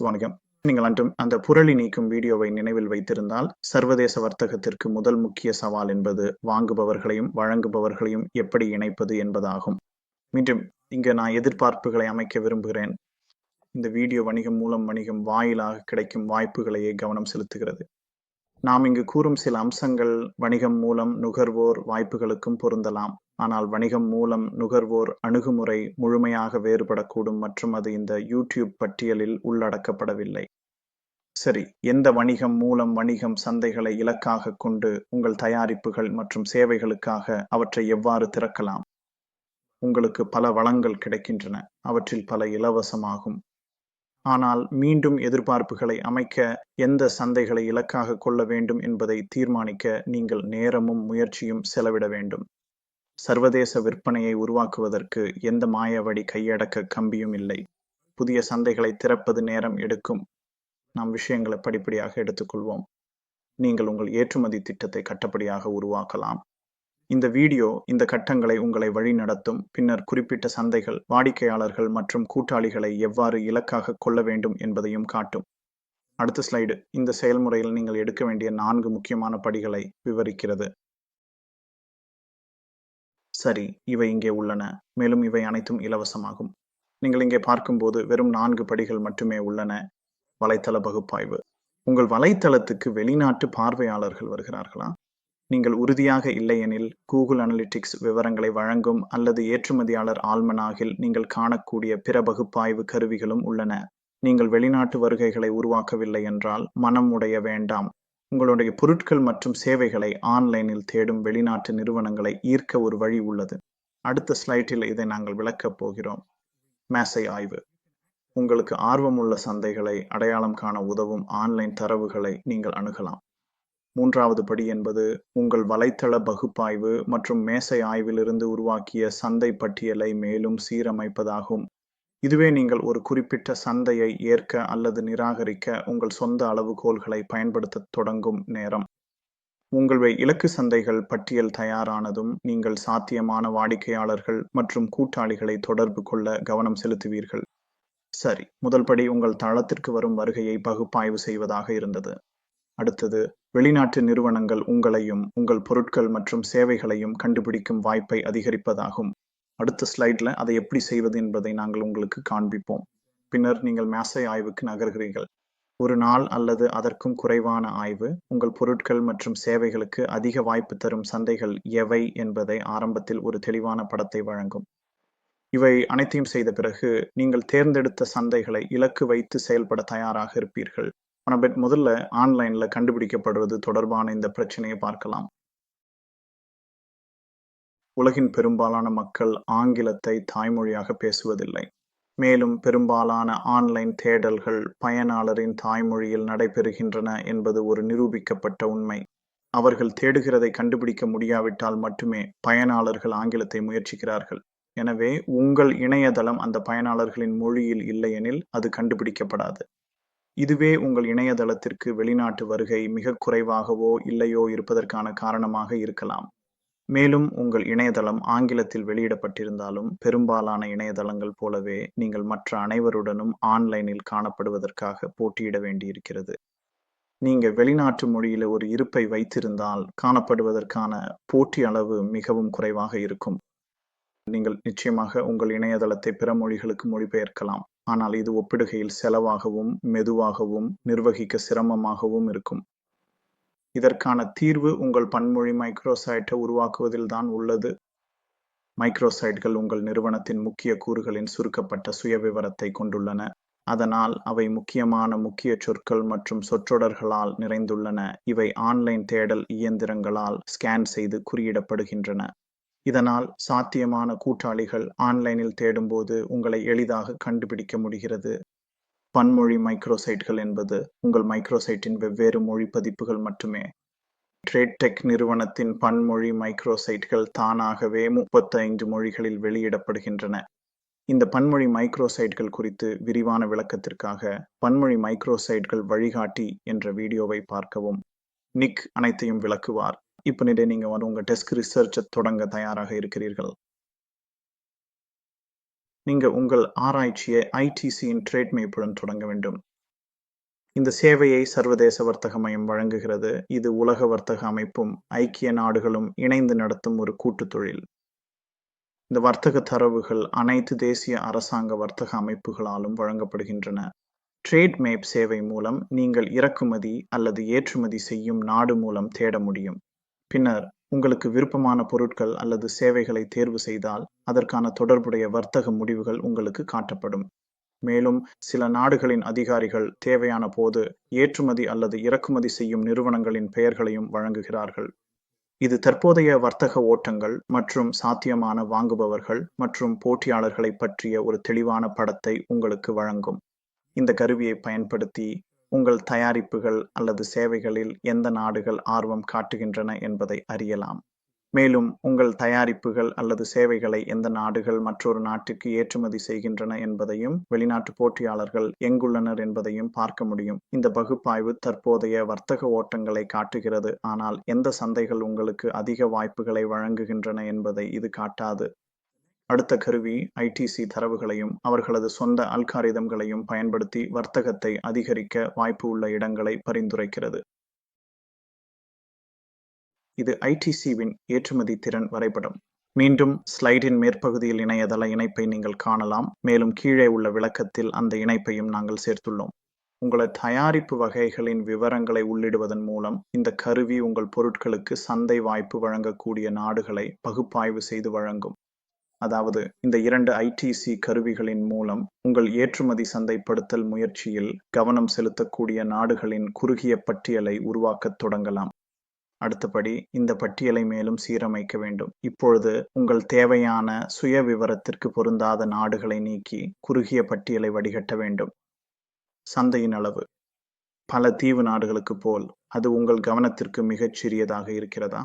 வணக்கம். நீங்கள் அன்றும் அந்த புரளி நீக்கும் வீடியோவை நினைவில் வைத்திருந்தால் சர்வதேச வர்த்தகத்திற்கு முதல் முக்கிய சவால் என்பது வாங்குபவர்களையும் வழங்குபவர்களையும் எப்படி இணைப்பது என்பதாகும். மீண்டும் இங்கு நான் எதிர்பார்ப்புகளை அமைக்க விரும்புகிறேன். இந்த வீடியோ வணிகம் மூலம் வணிகம் வாயிலாக கிடைக்கும் வாய்ப்புகளையே கவனம் செலுத்துகிறது. நாம் இங்கு கூறும் சில அம்சங்கள் வணிகம் மூலம் நுகர்வோர் வாய்ப்புகளுக்கும் பொருந்தலாம். ஆனால் வணிகம் மூலம் நுகர்வோர் அணுகுமுறை முழுமையாக வேறுபடக்கூடும் மற்றும் அது இந்த யூடியூப் பட்டியலில் உள்ளடக்கப்படவில்லை. சரி எந்த வணிகம் மூலம் வணிகம் சந்தைகளை இலக்காக கொண்டு உங்கள் தயாரிப்புகள் மற்றும் சேவைகளுக்காக அவற்றை எவ்வாறு திறக்கலாம்? உங்களுக்கு பல வளங்கள் கிடைக்கின்றன அவற்றில் பல இலவசமாகும். ஆனால் மீண்டும் எதிர்பார்ப்புகளை அமைக்க எந்த சந்தைகளை இலக்காக கொள்ள வேண்டும் என்பதை தீர்மானிக்க நீங்கள் நேரமும் முயற்சியும் செலவிட வேண்டும். சர்வதேச விற்பனையை உருவாக்குவதற்கு எந்த மாயவடி கையடக்க கம்பியும் இல்லை. புதிய சந்தைகளை திறப்பது நேரம் எடுக்கும். நாம் விஷயங்களை படிப்படியாக எடுத்துக்கொள்வோம். நீங்கள் உங்கள் ஏற்றுமதி திட்டத்தை கட்டப்படியாக உருவாக்கலாம். இந்த வீடியோ இந்த கட்டங்களை உங்களை வழிநடத்தும் பின்னர் குறிப்பிட்ட சந்தைகள் வாடிக்கையாளர்கள் மற்றும் கூட்டாளிகளை எவ்வாறு இலக்காக கொள்ள வேண்டும் என்பதையும் காட்டும். அடுத்த ஸ்லைடு. இந்த செயல்முறையில் நீங்கள் எடுக்க வேண்டிய நான்கு முக்கியமான படிகளை விவரிக்கிறது. சரி இவை இங்கே உள்ளன. மேலும் இவை அனைத்தும் இலவசமாகும். நீங்கள் இங்கே பார்க்கும்போது வெறும் நான்கு படிகள் மட்டுமே உள்ளன. வலைத்தள பகுப்பாய்வு. உங்கள் வலைத்தளத்துக்கு வெளிநாட்டு பார்வையாளர்கள் வருகிறார்களா? நீங்கள் உறுதியாக இல்லையெனில் கூகுள் அனலிட்டிக்ஸ் விவரங்களை வழங்கும் அல்லது ஏற்றுமதியாளர் ஆல்மனாகில் நீங்கள் காணக்கூடிய பிற பகுப்பாய்வு கருவிகளும் உள்ளன. நீங்கள் வெளிநாட்டு வருகைகளை உருவாக்கவில்லை என்றால் மனம் உடைய வேண்டாம். உங்களுடைய பொருட்கள் மற்றும் சேவைகளை ஆன்லைனில் தேடும் வெளிநாட்டு நிறுவனங்களை ஈர்க்க ஒரு வழி உள்ளது. அடுத்த ஸ்லைட்டில் இதை நாங்கள் விளக்கப் போகிறோம். மேசை ஆய்வு. உங்களுக்கு ஆர்வமுள்ள சந்தைகளை அடையாளம் காண உதவும் ஆன்லைன் தரவுகளை நீங்கள் அணுகலாம். மூன்றாவது படி என்பது உங்கள் வலைத்தள பகுப்பாய்வு மற்றும் மேசை ஆய்விலிருந்து உருவாக்கிய சந்தை பட்டியலை மேலும் சீரமைப்பதாகும். இதுவே நீங்கள் ஒரு குறிப்பிட்ட சந்தையை ஏற்க அல்லது நிராகரிக்க உங்கள் சொந்த அளவுகோல்களை பயன்படுத்த தொடங்கும் நேரம். உங்கள் இலக்கு சந்தைகள் பட்டியல் தயாரானதும் நீங்கள் சாத்தியமான வாடிக்கையாளர்கள் மற்றும் கூட்டாளிகளை தொடர்பு கொள்ள கவனம் செலுத்துவீர்கள். சரி முதல் படி உங்கள் தளத்திற்கு வரும் வருகையை பகுப்பாய்வு செய்வதாக இருந்தது. அடுத்தது வெளிநாட்டு நிறுவனங்கள் உங்களையும் உங்கள் பொருட்கள் மற்றும் சேவைகளையும் கண்டுபிடிக்கும் வாய்ப்பை அதிகரிப்பதாகும். அடுத்த ஸ்லைடில் அதை எப்படி செய்வது என்பதை நாங்கள் உங்களுக்கு காண்பிப்போம். பின்னர் நீங்கள் மேசை ஆய்வுக்கு நகர்கிறீர்கள். ஒரு நாள் அல்லது அதற்கும் குறைவான ஆய்வு உங்கள் பொருட்கள் மற்றும் சேவைகளுக்கு அதிக வாய்ப்பு தரும் சந்தைகள் எவை என்பதை ஆரம்பத்தில் ஒரு தெளிவான படத்தை வழங்கும். இவை அனைத்தையும் செய்த பிறகு நீங்கள் தேர்ந்தெடுத்த சந்தைகளை இலக்கு வைத்து செயல்பட தயாராக இருப்பீர்கள். ஆனால் முதல்ல ஆன்லைன்ல கண்டுபிடிக்கப்படுவது தொடர்பான இந்த பிரச்சனையை பார்க்கலாம். உலகின் பெரும்பாலான மக்கள் ஆங்கிலத்தை தாய்மொழியாக பேசுவதில்லை. மேலும் பெரும்பாலான ஆன்லைன் தேடல்கள் பயனாளரின் தாய்மொழியில் நடைபெறுகின்றன என்பது ஒரு நிரூபிக்கப்பட்ட உண்மை. அவர்கள் தேடுகிறதை கண்டுபிடிக்க முடியாவிட்டால் மட்டுமே பயனாளர்கள் ஆங்கிலத்தை முயற்சிக்கிறார்கள். எனவே உங்கள் இணையதளம் அந்த பயனாளர்களின் மொழியில் இல்லையெனில் அது கண்டுபிடிக்கப்படாது. இதுவே உங்கள் இணையதளத்திற்கு வெளிநாட்டு வருகை மிக குறைவாகவோ இல்லையோ இருப்பதற்கான காரணமாக இருக்கலாம். மேலும் உங்கள் இணையதளம் ஆங்கிலத்தில் வெளியிடப்பட்டிருந்தாலும் பெரும்பாலான இணையதளங்கள் போலவே நீங்கள் மற்ற அனைவருடனும் ஆன்லைனில் காணப்படுவதற்காக போட்டியிட வேண்டியிருக்கிறது. நீங்க வெளிநாட்டு மொழியில ஒரு இருப்பை வைத்திருந்தால் காணப்படுவதற்கான போட்டி அளவு மிகவும் குறைவாக இருக்கும். நீங்கள் நிச்சயமாக உங்கள் இணையதளத்தை பிற மொழிகளுக்கு மொழிபெயர்க்கலாம். ஆனால் இது ஒப்பிடுகையில் செலவாகவும் மெதுவாகவும் நிர்வகிக்க சிரமமாகவும் இருக்கும். இதற்கான தீர்வு உங்கள் பன்மொழி மைக்ரோசைட்டை உருவாக்குவதில் தான் உள்ளது. மைக்ரோசைட்கள் உங்கள் நிறுவனத்தின் முக்கிய கூறுகளின் சுருக்கப்பட்ட சுயவிவரத்தை கொண்டுள்ளன. அதனால் அவை முக்கியமான முக்கிய சொற்கள் மற்றும் சொற்றொடர்களால் நிறைந்துள்ளன. இவை ஆன்லைன் தேடல் இயந்திரங்களால் ஸ்கேன் செய்து குறியிடப்படுகின்றன. இதனால் சாத்தியமான கூட்டாளிகள் ஆன்லைனில் தேடும்போது உங்களை எளிதாக கண்டுபிடிக்க முடிகிறது. பன்மொழி மைக்ரோசைட்கள் என்பது உங்கள் மைக்ரோசைட்டின் வெவ்வேறு மொழி பதிப்புகள் மட்டுமே. ட்ரேட் டெக் நிறுவனத்தின் பன்மொழி மைக்ரோசைட்கள் தானாகவே முப்பத்தைந்து மொழிகளில் வெளியிடப்படுகின்றன. இந்த பன்மொழி மைக்ரோசைட்கள் குறித்து விரிவான விளக்கத்திற்காக பன்மொழி மைக்ரோசைட்கள் வழிகாட்டி என்ற வீடியோவை பார்க்கவும். நிக் அனைத்தையும் விளக்குவார். இப்போ நீங்கள் நீங்க உங்க டெஸ்க் ரிசர்ச்சை தொடங்க தயாராக இருக்கிறீர்கள். நீங்கள் உங்கள் ஆராய்ச்சியை ஐடிசியின் ட்ரேட் மேப்புடன் தொடங்க வேண்டும். இந்த சேவையை சர்வதேச வர்த்தக மையம் வழங்குகிறது. இது உலக வர்த்தக அமைப்பும் ஐக்கிய நாடுகளும் இணைந்து நடத்தும் ஒரு கூட்டு தொழில் இந்த வர்த்தக தரவுகள் அனைத்து தேசிய அரசாங்க வர்த்தக அமைப்புகளாலும் வழங்கப்படுகின்றன. ட்ரேட் மேப் சேவை மூலம் நீங்கள் இறக்குமதி அல்லது ஏற்றுமதி செய்யும் நாடு மூலம் தேட முடியும். பின்னர் உங்களுக்கு விருப்பமான பொருட்கள் அல்லது சேவைகளை தேர்வு செய்தால் அதற்கான தொடர்புடைய வர்த்தக முடிவுகள் உங்களுக்கு காட்டப்படும். மேலும் சில நாடுகளின் அதிகாரிகள் தேவையான போது ஏற்றுமதி அல்லது இறக்குமதி செய்யும் நிறுவனங்களின் பெயர்களையும் வழங்குகிறார்கள். இது தற்போதைய வர்த்தக ஓட்டங்கள் மற்றும் சாத்தியமான வாங்குபவர்கள் மற்றும் போட்டியாளர்களை பற்றிய ஒரு தெளிவான படத்தை உங்களுக்கு வழங்கும். இந்த கருவியை பயன்படுத்தி உங்கள் தயாரிப்புகள் அல்லது சேவைகளில் எந்த நாடுகள் ஆர்வம் காட்டுகின்றன என்பதை அறியலாம். மேலும் உங்கள் தயாரிப்புகள் அல்லது சேவைகளை எந்த நாடுகள் மற்றொரு நாட்டுக்கு ஏற்றுமதி செய்கின்றன என்பதையும் வெளிநாட்டு போட்டியாளர்கள் எங்குள்ளனர் என்பதையும் பார்க்க முடியும். இந்த பகுப்பாய்வு தற்போதைய வர்த்தக ஓட்டங்களை காட்டுகிறது. ஆனால் எந்த சந்தைகள் உங்களுக்கு அதிக வாய்ப்புகளை வழங்குகின்றன என்பதை இது காட்டாது. அடுத்த கருவி ஐடிசி தரவுகளையும் அவர்களது சொந்த அல்காரிதம்களையும் பயன்படுத்தி வர்த்தகத்தை அதிகரிக்க வாய்ப்பு உள்ள இடங்களை பரிந்துரைக்கிறது. இது ஐடிசிவின் ஏற்றுமதி திறன் வரைபடம். மீண்டும் ஸ்லைடின் மேற்பகுதியில் இணையதள இணைப்பை நீங்கள் காணலாம். மேலும் கீழே உள்ள விளக்கத்தில் அந்த இணைப்பையும் நாங்கள் சேர்த்துள்ளோம். உங்களது தயாரிப்பு வகைகளின் விவரங்களை உள்ளிடுவதன் மூலம் இந்த கருவி உங்கள் பொருட்களுக்கு சந்தை வாய்ப்பு வழங்கக்கூடிய நாடுகளை பகுப்பாய்வு செய்து வழங்கும். அதாவது இந்த இரண்டு ஐடிசி கருவிகளின் மூலம் உங்கள் ஏற்றுமதி சந்தைப்படுத்தல் முயற்சியில் கவனம் செலுத்தக்கூடிய நாடுகளின் குறுகிய பட்டியலை உருவாக்கத் தொடங்கலாம். அடுத்தபடி இந்த பட்டியலை மேலும் சீரமைக்க வேண்டும். இப்பொழுது உங்கள் தேவையான சுய விவரத்திற்கு பொருந்தாத நாடுகளை நீக்கி குறுகிய பட்டியலை வடிகட்ட வேண்டும். சந்தையின் அளவு. பல தீவு நாடுகளுக்கு போல் அது உங்கள் கவனத்திற்கு மிகச் சிறியதாக இருக்கிறதா?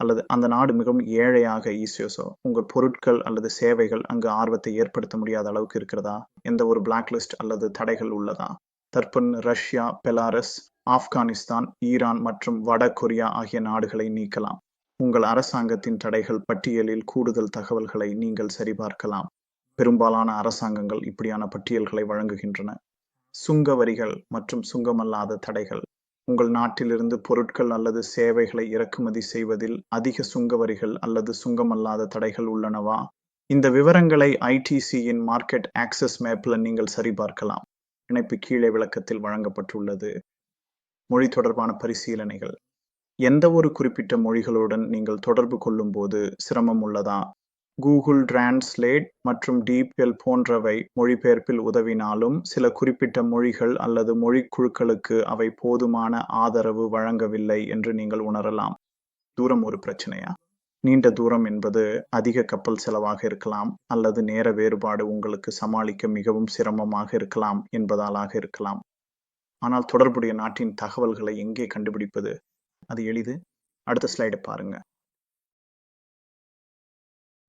அல்லது அந்த நாடு மிகவும் ஏழையாக ஈசியோசோ உங்கள் பொருட்கள் அல்லது சேவைகள் அங்கு ஆர்வத்தை ஏற்படுத்த முடியாத அளவுக்கு இருக்கிறதா? எந்த ஒரு பிளாக் லிஸ்ட் அல்லது தடைகள் உள்ளதா? தற்பன் ரஷ்யா பெலாரஸ் ஆப்கானிஸ்தான் ஈரான் மற்றும் வட கொரியா ஆகிய நாடுகளை நீக்கலாம். உங்கள் அரசாங்கத்தின் தடைகள் பட்டியலில் கூடுதல் தகவல்களை நீங்கள் சரிபார்க்கலாம். பெரும்பாலான அரசாங்கங்கள் இப்படியான பட்டியல்களை வழங்குகின்றன. சுங்க வரிகள் மற்றும் சுங்கமல்லாத தடைகள் உங்கள் நாட்டிலிருந்து பொருட்கள் அல்லது சேவைகளை இறக்குமதி செய்வதில் அதிக சுங்க வரிகள் அல்லது சுங்கமல்லாத தடைகள் உள்ளனவா? இந்த விவரங்களை ஐடிசியின் மார்க்கெட் ஆக்சஸ் மேப்பில் நீங்கள் சரிபார்க்கலாம். இணைப்பு கீழே விளக்கத்தில் வழங்கப்பட்டுள்ளது. மொழி தொடர்பான பரிசீலனைகள். எந்த ஒரு குறிப்பிட்ட மொழிகளுடன் நீங்கள் தொடர்பு கொள்ளும் போது சிரமம் உள்ளதா? கூகுள் டிரான்ஸ்லேட் மற்றும் டீப்எல் போன்றவை மொழிபெயர்ப்பில் உதவினாலும் சில குறிப்பிட்ட மொழிகள் அல்லது மொழி குழுக்களுக்கு அவை போதுமான ஆதரவு வழங்கவில்லை என்று நீங்கள் உணரலாம். தூரம் ஒரு பிரச்சனையா? நீண்ட தூரம் என்பது அதிக கப்பல் செலவாக இருக்கலாம் அல்லது நேர வேறுபாடு உங்களுக்கு சமாளிக்க மிகவும் சிரமமாக இருக்கலாம் என்பதாலாக இருக்கலாம். ஆனால் தொடர்புடைய நாட்டின் தகவல்களை எங்கே கண்டுபிடிப்பது? அது எளிது. அடுத்த ஸ்லைடை பாருங்க.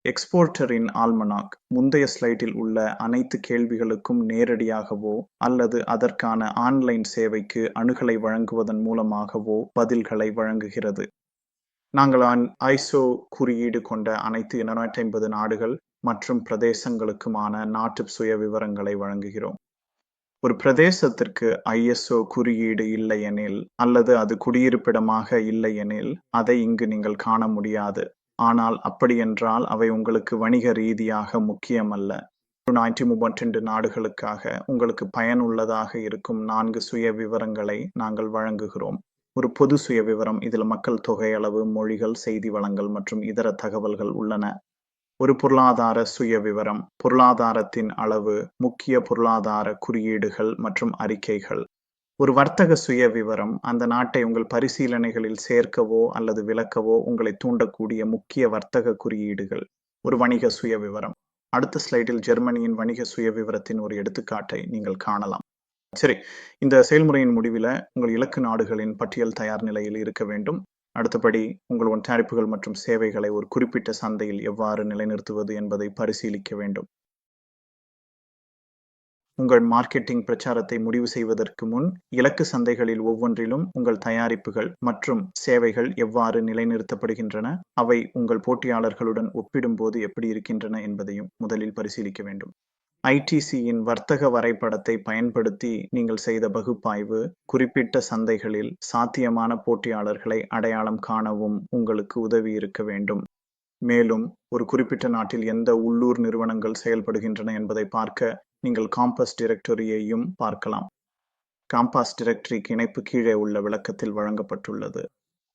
எக்ஸ்போர்ட்டரின் ஆல்மனாக் முந்தைய ஸ்லைடில் உள்ள அனைத்து கேள்விகளுக்கும் நேரடியாகவோ அல்லது அதற்கான ஆன்லைன் சேவைக்கு அணுகலை வழங்குவதன் மூலமாகவோ பதில்களை வழங்குகிறது. நாங்கள் ஐசோ குறியீடு கொண்ட அனைத்து இருநூற்றி ஐம்பது நாடுகள் மற்றும் பிரதேசங்களுக்குமான நாட்டு சுய விவரங்களை வழங்குகிறோம். ஒரு பிரதேசத்திற்கு ஐஎஸ்ஓ குறியீடு இல்லையெனில் அல்லது அது குடியிருப்பிடமாக இல்லையெனில் அதை இங்கு நீங்கள் காண முடியாது. ஆனால் அப்படியென்றால் அவை உங்களுக்கு வணிக ரீதியாக முக்கியமல்ல. நாயிரத்தி முப்பத்தி நாடுகளுக்காக உங்களுக்கு பயனுள்ளதாக இருக்கும் நான்கு சுய விவரங்களை நாங்கள் வழங்குகிறோம். ஒரு பொது சுய விவரம் இதில் மக்கள் தொகை அளவு மொழிகள் செய்தி வளங்கள் மற்றும் இதர தகவல்கள் உள்ளன. ஒரு பொருளாதார சுய விவரம் பொருளாதாரத்தின் அளவு முக்கிய பொருளாதார குறியீடுகள் மற்றும் அறிக்கைகள். ஒரு வர்த்தக சுய விவரம் அந்த நாட்டை உங்கள் பரிசீலனைகளில் சேர்க்கவோ அல்லது விளக்கவோ உங்களை தூண்டக்கூடிய முக்கிய வர்த்தக குறியீடுகள். ஒரு வணிக சுய விவரம் அடுத்த ஸ்லைடில் ஜெர்மனியின் வணிக சுய விவரத்தின் ஒரு எடுத்துக்காட்டை நீங்கள் காணலாம். சரி இந்த செயல்முறையின் முடிவில் உங்கள் இலக்கு நாடுகளின் பட்டியல் தயார் நிலையில் இருக்க வேண்டும். அடுத்தபடி உங்கள் தயாரிப்புகள் மற்றும் சேவைகளை ஒரு குறிப்பிட்ட சந்தையில் எவ்வாறு நிலைநிறுத்துவது என்பதை பரிசீலிக்க வேண்டும். உங்கள் மார்க்கெட்டிங் பிரச்சாரத்தை முடிவு செய்வதற்கு முன் இலக்கு சந்தைகளில் ஒவ்வொன்றிலும் உங்கள் தயாரிப்புகள் மற்றும் சேவைகள் எவ்வாறு நிலைநிறுத்தப்படுகின்றன? அவை உங்கள் போட்டியாளர்களுடன் ஒப்பிடும்போது எப்படி இருக்கின்றன என்பதையும் முதலில் பரிசீலிக்க வேண்டும். ஐடிசியின் வர்த்தக வரைபடத்தை பயன்படுத்தி நீங்கள் செய்த பகுப்பாய்வு குறிப்பிட்ட சந்தைகளில் சாத்தியமான போட்டியாளர்களை அடையாளம் காணவும் உங்களுக்கு உதவி இருக்க வேண்டும். மேலும் ஒரு குறிப்பிட்ட நாட்டில் எந்த உள்ளூர் நிறுவனங்கள் செயல்படுகின்றன என்பதை பார்க்க நீங்கள் காம்பஸ் டிரெக்டரியையும் பார்க்கலாம். காம்பாஸ் டிரெக்டரிக்கு இணைப்பு கீழே உள்ள விளக்கத்தில் வழங்கப்பட்டுள்ளது.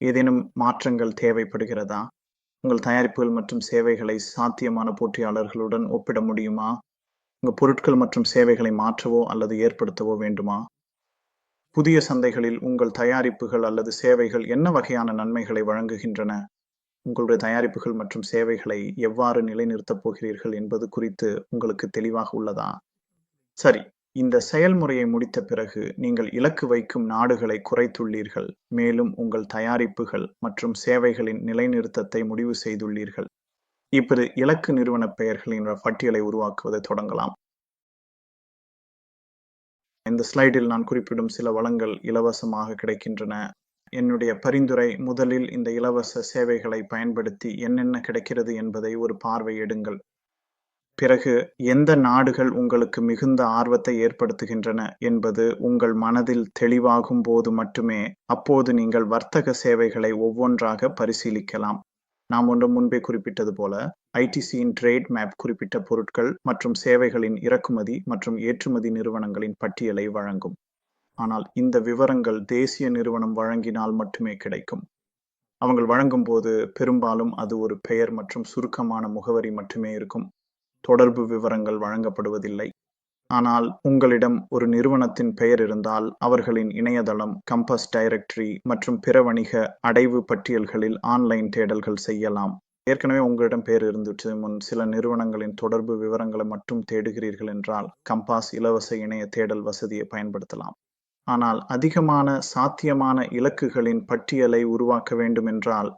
ஏதேனும் மாற்றங்கள் தேவைப்படுகிறதா? உங்கள் தயாரிப்புகள் மற்றும் சேவைகளை சாத்தியமான போட்டியாளர்களுடன் ஒப்பிட முடியுமா? உங்கள் பொருட்கள் மற்றும் சேவைகளை மாற்றவோ அல்லது ஏற்படுத்தவோ வேண்டுமா? புதிய சந்தைகளில் உங்கள் தயாரிப்புகள் அல்லது சேவைகள் என்ன வகையான நன்மைகளை வழங்குகின்றன? உங்களுடைய தயாரிப்புகள் மற்றும் சேவைகளை எவ்வாறு நிலைநிறுத்தப் போகிறீர்கள் என்பது குறித்து உங்களுக்கு தெளிவாக உள்ளதா? சரி இந்த செயல்முறையை முடித்த பிறகு நீங்கள் இலக்கு வைக்கும் நாடுகளை குறைத்துள்ளீர்கள் மேலும் உங்கள் தயாரிப்புகள் மற்றும் சேவைகளின் நிலைநிறுத்தத்தை முடிவு செய்துள்ளீர்கள். இப்போது இலக்கு நிறுவன பெயர்களின் பட்டியலை உருவாக்குவதை தொடங்கலாம். இந்த ஸ்லைடில் நான் குறிப்பிடும் சில வளங்கள் இலவசமாக கிடைக்கின்றன. என்னுடைய பரிந்துரை முதலில் இந்த இலவச சேவைகளை பயன்படுத்தி என்னென்ன கிடைக்கிறது என்பதை ஒரு பார்வையிடுங்கள் பிறகு எந்த நாடுகள் உங்களுக்கு மிகுந்த ஆர்வத்தை ஏற்படுத்துகின்றன என்பது உங்கள் மனதில் தெளிவாகும் போது மட்டுமே அப்போது நீங்கள் வர்த்தக சேவைகளை ஒவ்வொன்றாக பரிசீலிக்கலாம். நாம் ஒன்று முன்பே குறிப்பிட்டது போல ஐடிசியின் ட்ரேட் மேப் குறிப்பிட்ட பொருட்கள் மற்றும் சேவைகளின் இறக்குமதி மற்றும் ஏற்றுமதி நிறுவனங்களின் பட்டியலை வழங்கும். ஆனால் இந்த விவரங்கள் தேசிய நிறுவனம் வழங்கினால் மட்டுமே கிடைக்கும். அவங்கள் வழங்கும் போது பெரும்பாலும் அது ஒரு பெயர் மற்றும் சுருக்கமான முகவரி மட்டுமே இருக்கும். தொடர்பு விவரங்கள் வழங்கப்படுவதில்லை. ஆனால் உங்களிடம் ஒரு நிறுவனத்தின் பெயர் இருந்தால் அவர்களின் இணையதளம் கம்பஸ் டைரக்டரி மற்றும் பிற வணிக அடைவு பட்டியல்களில் ஆன்லைன் தேடல்கள் செய்யலாம். ஏற்கனவே உங்களிடம் பெயர் இருந்துச்சு முன் சில நிறுவனங்களின் தொடர்பு விவரங்களை மட்டும் தேடுகிறீர்கள் என்றால் கம்பாஸ் இலவச இணைய தேடல் வசதியை பயன்படுத்தலாம். ஆனால் அதிகமான சாத்தியமான இலக்குகளின் பட்டியலை உருவாக்க வேண்டும் என்றால்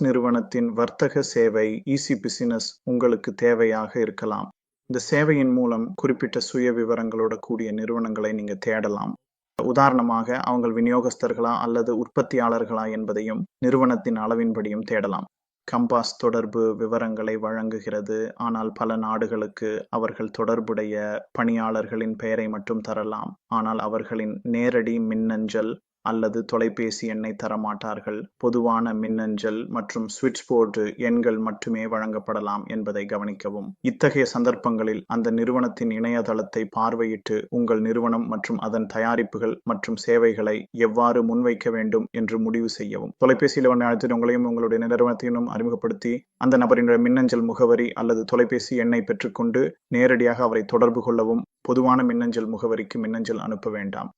நிறுவனத்தின் வர்த்தக சேவை ஈசி பிசினஸ் உங்களுக்கு தேவையாக இருக்கலாம். இந்த சேவையின் மூலம் குறிப்பிட்ட சுய விவரங்களோட கூடிய நிறுவனங்களை நீங்க தேடலாம். உதாரணமாக அவங்க விநியோகஸ்தர்களா அல்லது உற்பத்தியாளர்களா என்பதையும் நிறுவனத்தின் அளவின்படியும் தேடலாம். கம்பாஸ் தொடர்பு விவரங்களை வழங்குகிறது. ஆனால் பல நாடுகளுக்கு அவர்கள் தொடர்புடைய பணியாளர்களின் பெயரை மட்டும் தரலாம். ஆனால் அவர்களின் நேரடி மின்னஞ்சல் அல்லது தொலைபேசி எண்ணை தரமாட்டார்கள். பொதுவான மின்னஞ்சல் மற்றும் சுவிட்ச் போர்டு எண்கள் மட்டுமே வழங்கப்படலாம் என்பதை கவனிக்கவும். இத்தகைய சந்தர்ப்பங்களில் அந்த நிறுவனத்தின் இணையதளத்தை பார்வையிட்டு உங்கள் நிறுவனம் மற்றும் அதன் தயாரிப்புகள் மற்றும் சேவைகளை எவ்வாறு முன்வைக்க வேண்டும் என்று முடிவு செய்யவும். தொலைபேசியில் அழைத்து உங்களையும் உங்களுடைய நிறுவனத்தையும் அறிமுகப்படுத்தி அந்த நபரின் மின்னஞ்சல் முகவரி அல்லது தொலைபேசி எண்ணை பெற்றுக்கொண்டு நேரடியாக அவரை தொடர்பு கொள்ளவும் பொதுவான மின்னஞ்சல் முகவரிக்கு மின்னஞ்சல் அனுப்ப வேண்டாம்.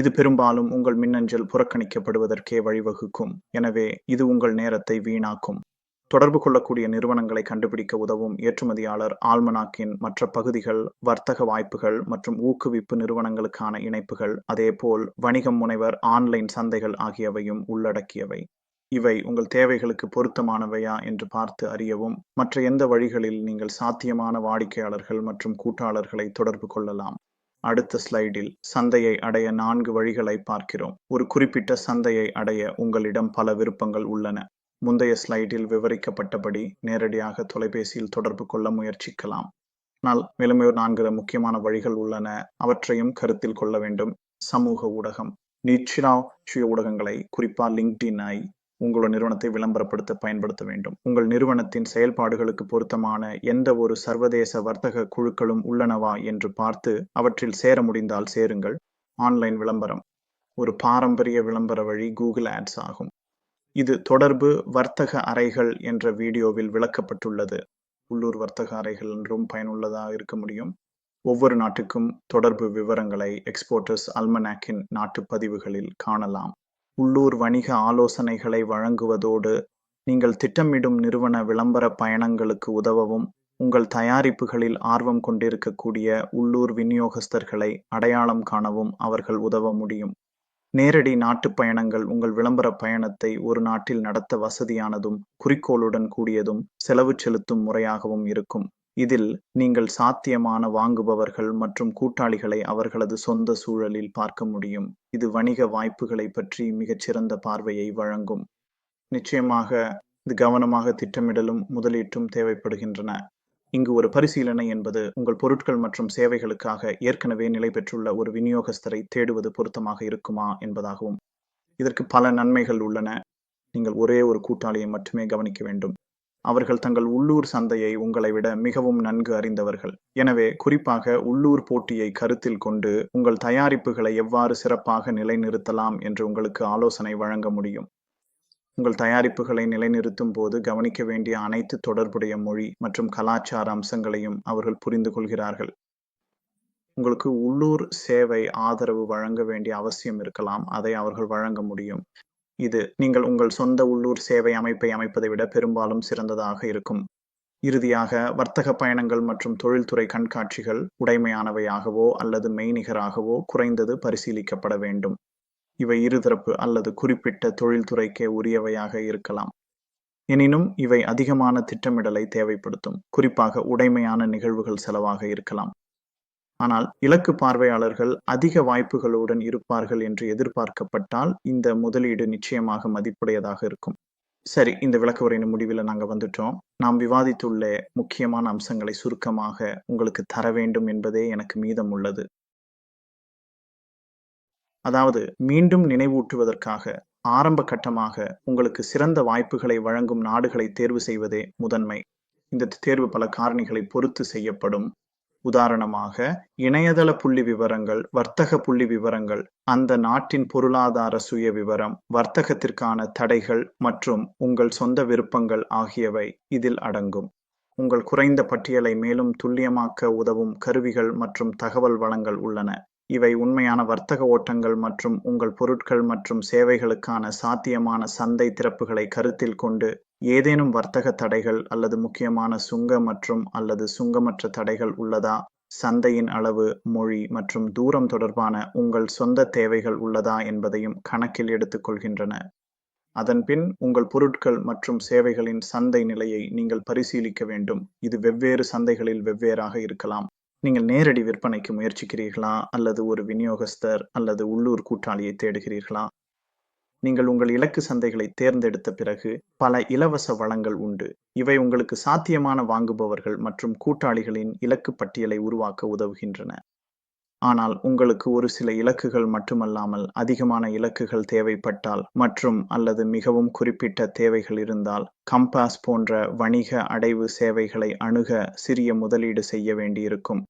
இது பெரும்பாலும் உங்கள் மின்னஞ்சல் புறக்கணிக்கப்படுவதற்கே வழிவகுக்கும். எனவே இது உங்கள் நேரத்தை வீணாக்கும். தொடர்பு கொள்ளக்கூடிய நிறுவனங்களை கண்டுபிடிக்க உதவும் ஏற்றுமதியாளர் ஆல்மனாக்கின் மற்ற பகுதிகள் வர்த்தக வாய்ப்புகள் மற்றும் ஊக்குவிப்பு நிறுவனங்களுக்கான இணைப்புகள் அதேபோல் வணிகம் முனைவர் ஆன்லைன் சந்தைகள் ஆகியவையும் உள்ளடக்கியவை. இவை உங்கள் தேவைகளுக்கு பொருத்தமானவையா என்று பார்த்து அறியவும் மற்ற எந்த வழிகளில் நீங்கள் சாத்தியமான வாடிக்கையாளர்கள் மற்றும் கூட்டாளர்களை தொடர்பு கொள்ளலாம். அடுத்த ஸ்லைடில் சந்தையை அடைய நான்கு வழிகளை பார்க்கிறோம். ஒரு குறிப்பிட்ட சந்தையை அடைய உங்களிடம் பல விருப்பங்கள் உள்ளன. முந்தைய ஸ்லைடில் விவரிக்கப்பட்டபடி நேரடியாக தொலைபேசியில் தொடர்பு கொள்ள முயற்சிக்கலாம். ஆனால் மேலும் நான்கு முக்கியமான வழிகள் உள்ளன. அவற்றையும் கருத்தில் கொள்ள வேண்டும். சமூக ஊடகம். நிச்சிரா சுய ஊடகங்களை குறிப்பா ஐ உங்களோட நிறுவனத்தை விளம்பரப்படுத்த பயன்படுத்த வேண்டும். உங்கள் நிறுவனத்தின் செயல்பாடுகளுக்கு பொருத்தமான எந்த ஒரு சர்வதேச வர்த்தக குழுக்களும் உள்ளனவா என்று பார்த்து அவற்றில் சேர முடிந்தால் சேருங்கள். ஆன்லைன் விளம்பரம். ஒரு பாரம்பரிய விளம்பர வழி கூகுள் ஆட்ஸ் ஆகும். இது தொடர்பு வர்த்தக அறைகள் என்ற வீடியோவில் விளக்கப்பட்டுள்ளது. உள்ளூர் வர்த்தக அறைகள் என்றும் பயனுள்ளதாக இருக்க முடியும். ஒவ்வொரு நாட்டுக்கும் தொடர்பு விவரங்களை எக்ஸ்போர்ட்டர்ஸ் அல்மனாக்கின் நாட்டு பதிவுகளில் காணலாம். உள்ளூர் வணிக ஆலோசனைகளை வழங்குவதோடு நீங்கள் திட்டமிடும் நிறுவன விளம்பர பயணங்களுக்கு உதவவும் உங்கள் தயாரிப்புகளில் ஆர்வம் கொண்டிருக்கக்கூடிய உள்ளூர் விநியோகஸ்தர்களை அடையாளம் காணவும் அவர்கள் உதவ முடியும். நேரடி நாட்டு பயணங்கள் உங்கள் விளம்பர பயணத்தை ஒரு நாட்டில் நடத்த வசதியானதும் குறிக்கோளுடன் கூடியதும் செலவு செலுத்தும் முறையாகவும் இருக்கும். இதில் நீங்கள் சாத்தியமான வாங்குபவர்கள் மற்றும் கூட்டாளிகளை அவர்களது சொந்த சூழலில் பார்க்க முடியும். இது வணிக வாய்ப்புகளை பற்றி மிகச்சிறந்த பார்வையை வழங்கும். நிச்சயமாக இது கவனமாக திட்டமிடலும் முதலீட்டும் தேவைப்படுகின்றன. இங்கு ஒரு பரிசீலனை என்பது உங்கள் பொருட்கள் மற்றும் சேவைகளுக்காக ஏற்கனவே நிலை பெற்றுள்ள ஒரு விநியோகஸ்தரை தேடுவது பொருத்தமாக இருக்குமா என்பதாகும் இதற்கு பல நன்மைகள் உள்ளன. நீங்கள் ஒரே ஒரு கூட்டாளியை மட்டுமே கவனிக்க வேண்டும். அவர்கள் தங்கள் உள்ளூர் சந்தையை உங்களை விட மிகவும் நன்கு அறிந்தவர்கள். எனவே குறிப்பாக உள்ளூர் போட்டியை கருத்தில் கொண்டு உங்கள் தயாரிப்புகளை எவ்வாறு சிறப்பாக நிலைநிறுத்தலாம் என்று உங்களுக்கு ஆலோசனை வழங்க முடியும். உங்கள் தயாரிப்புகளை நிலைநிறுத்தும் போது கவனிக்க வேண்டிய அனைத்து தொடர்புடைய மொழி மற்றும் கலாச்சார அம்சங்களையும் அவர்கள் புரிந்து கொள்கிறார்கள். உங்களுக்கு உள்ளூர் சேவை ஆதரவு வழங்க வேண்டிய அவசியம் இருக்கலாம் அதை அவர்கள் வழங்க முடியும். இது நீங்கள் உங்கள் சொந்த உள்ளூர் சேவை அமைப்பை அமைப்பதை விட பெரும்பாலும் சிறந்ததாக இருக்கும். இறுதியாக வர்த்தக பயணங்கள் மற்றும் தொழில்துறை கண்காட்சிகள் உடைமையானவையாகவோ அல்லது மெய்நிகராகவோ குறைந்தது பரிசீலிக்கப்பட வேண்டும். இவை இருதரப்பு அல்லது குறிப்பிட்ட தொழில்துறைக்கே உரியவையாக இருக்கலாம். எனினும் இவை அதிகமான திட்டமிடலை தேவைப்படுத்தும். குறிப்பாக உடைமையான நிகழ்வுகள் செலவாக இருக்கலாம். ஆனால் இலக்கு பார்வையாளர்கள் அதிக வாய்ப்புகளுடன் இருப்பார்கள் என்று எதிர்பார்க்கப்பட்டால் இந்த முதலீடு நிச்சயமாக மதிப்புடையதாக இருக்கும். சரி இந்த விளக்கவுரையின் முடிவில் நாங்கள் வந்துட்டோம். நாம் விவாதித்துள்ள முக்கியமான அம்சங்களை சுருக்கமாக உங்களுக்கு தர வேண்டும் என்பதே எனக்கு மீதம் உள்ளது. அதாவது மீண்டும் நினைவூட்டுவதற்காக ஆரம்ப கட்டமாக உங்களுக்கு சிறந்த வாய்ப்புகளை வழங்கும் நாடுகளை தேர்வு செய்வதே முதன்மை. இந்த தேர்வு பல காரணிகளை பொறுத்து செய்யப்படும். உதாரணமாக இணையதள புள்ளி விவரங்கள் வர்த்தக புள்ளி விவரங்கள் அந்த நாட்டின் பொருளாதார சுய விவரம் வர்த்தகத்திற்கான தடைகள் மற்றும் உங்கள் சொந்த விருப்பங்கள் ஆகியவை இதில் அடங்கும். உங்கள் குறைந்த பட்டியலை மேலும் துல்லியமாக்க உதவும் கருவிகள் மற்றும் தகவல் வளங்கள் உள்ளன. இவை உண்மையான வர்த்தக ஓட்டங்கள் மற்றும் உங்கள் பொருட்கள் மற்றும் சேவைகளுக்கான சாத்தியமான சந்தை திறப்புகளை கருத்தில் கொண்டு ஏதேனும் வர்த்தக தடைகள் அல்லது முக்கியமான சுங்க மற்றும் அல்லது சுங்கமற்ற தடைகள் உள்ளதா? சந்தையின் அளவு மொழி மற்றும் தூரம் தொடர்பான உங்கள் சொந்த தேவைகள் உள்ளதா என்பதையும் கணக்கில் எடுத்துக்கொள்கின்றன அதன்பின் உங்கள் பொருட்கள் மற்றும் சேவைகளின் சந்தை நிலையை நீங்கள் பரிசீலிக்க வேண்டும். இது வெவ்வேறு சந்தைகளில் வெவ்வேறாக இருக்கலாம். நீங்கள் நேரடி விற்பனைக்கு முயற்சிக்கிறீர்களா? அல்லது ஒரு விநியோகஸ்தர் அல்லது உள்ளூர் கூட்டாளியை தேடுகிறீர்களா? நீங்கள் உங்கள் இலக்கு சந்தைகளை தேர்ந்தெடுத்த பிறகு பல இலவச வளங்கள் உண்டு. இவை உங்களுக்கு சாத்தியமான வாங்குபவர்கள் மற்றும் கூட்டாளிகளின் இலக்கு பட்டியலை உருவாக்க உதவுகின்றன. ஆனால் உங்களுக்கு ஒரு சில இலக்குகள் மட்டுமல்லாமல் அதிகமான இலக்குகள் தேவைப்பட்டால் மற்றும் அல்லது மிகவும் குறிப்பிட்ட தேவைகள் இருந்தால் கம்பாஸ் போன்ற வணிக அடைவு சேவைகளை அணுக சிறிய முதலீடு செய்ய வேண்டியிருக்கும்.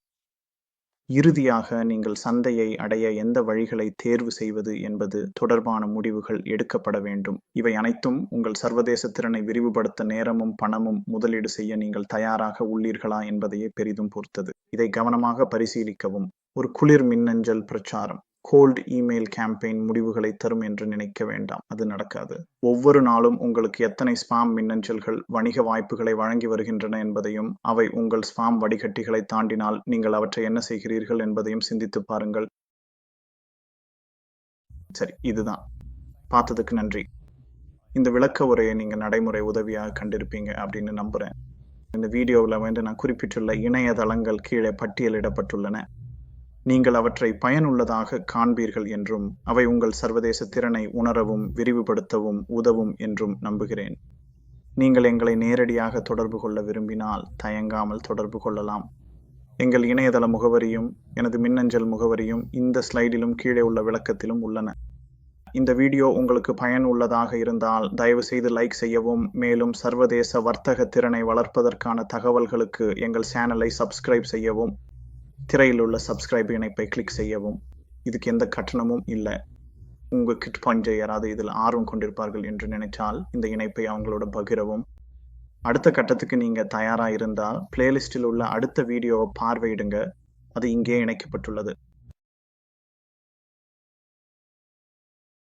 இறுதியாக நீங்கள் சந்தையை அடைய எந்த வழிகளை தேர்வு செய்வது என்பது தொடர்பான முடிவுகள் எடுக்கப்பட வேண்டும். இவை அனைத்தும் உங்கள் சர்வதேச திறனை விரிவுபடுத்த நேரமும் பணமும் முதலீடு செய்ய நீங்கள் தயாராக உள்ளீர்களா என்பதையே பெரிதும் பொறுத்தது. இதை கவனமாக பரிசீலிக்கவும். ஒரு குளிர் மின்னஞ்சல் பிரச்சாரம். கோல்ட் இமெயில் கேம்பெயின் முடிவுகளை தரும் என்று நினைக்க வேண்டாம். அது நடக்காது. ஒவ்வொரு நாளும் உங்களுக்கு எத்தனை ஸ்பாம் மின்னஞ்சல்கள் வணிக வாய்ப்புகளை வழங்கி வருகின்றன என்பதையும் அவை உங்கள் ஸ்பாம் வடிகட்டிகளை தாண்டினால் நீங்கள் அவற்றை என்ன செய்கிறீர்கள் என்பதையும் சிந்தித்து பாருங்கள். சரி இதுதான். பார்த்ததுக்கு நன்றி. இந்த விளக்க உரையை நீங்கள் நடைமுறை உதவியாக கண்டிருப்பீங்க அப்படின்னு நம்புகிறேன் இந்த வீடியோவில் வந்து நான் குறிப்பிட்டுள்ள இணையதளங்கள் கீழே பட்டியலிடப்பட்டுள்ளன. நீங்கள் அவற்றை பயனுள்ளதாக காண்பீர்கள் என்றும் அவை உங்கள் சர்வதேச திறனை உணரவும் விரிவுபடுத்தவும் உதவும் என்றும் நம்புகிறேன். நீங்கள் எங்களை நேரடியாக தொடர்பு கொள்ள விரும்பினால் தயங்காமல் தொடர்பு கொள்ளலாம். எங்கள் இணையதள முகவரியும் எனது மின்னஞ்சல் முகவரியும் இந்த ஸ்லைடிலும் கீழே உள்ள விளக்கத்திலும் உள்ளன. இந்த வீடியோ உங்களுக்கு பயனுள்ளதாக இருந்தால் தயவு செய்து லைக் செய்யவும் மேலும் சர்வதேச வர்த்தக திறனை வளர்ப்பதற்கான தகவல்களுக்கு எங்கள் சேனலை சப்ஸ்கிரைப் செய்யவும். திரையில் உள்ள சப்ஸ்கிரைப் இணைப்பை கிளிக் செய்யவும். இதுக்கு எந்த கட்டணமும் இல்லை. உங்கள் கிட் பாயிண்ட் யாராவது இதில் ஆர்வம் கொண்டிருப்பார்கள் என்று நினைச்சால் இந்த இணைப்பை அவங்களோட பகிரவும். அடுத்த கட்டத்துக்கு நீங்கள் தயாராக இருந்தால் பிளேலிஸ்டில் உள்ள அடுத்த வீடியோவை பார்வையிடுங்க. அது இங்கே இணைக்கப்பட்டுள்ளது.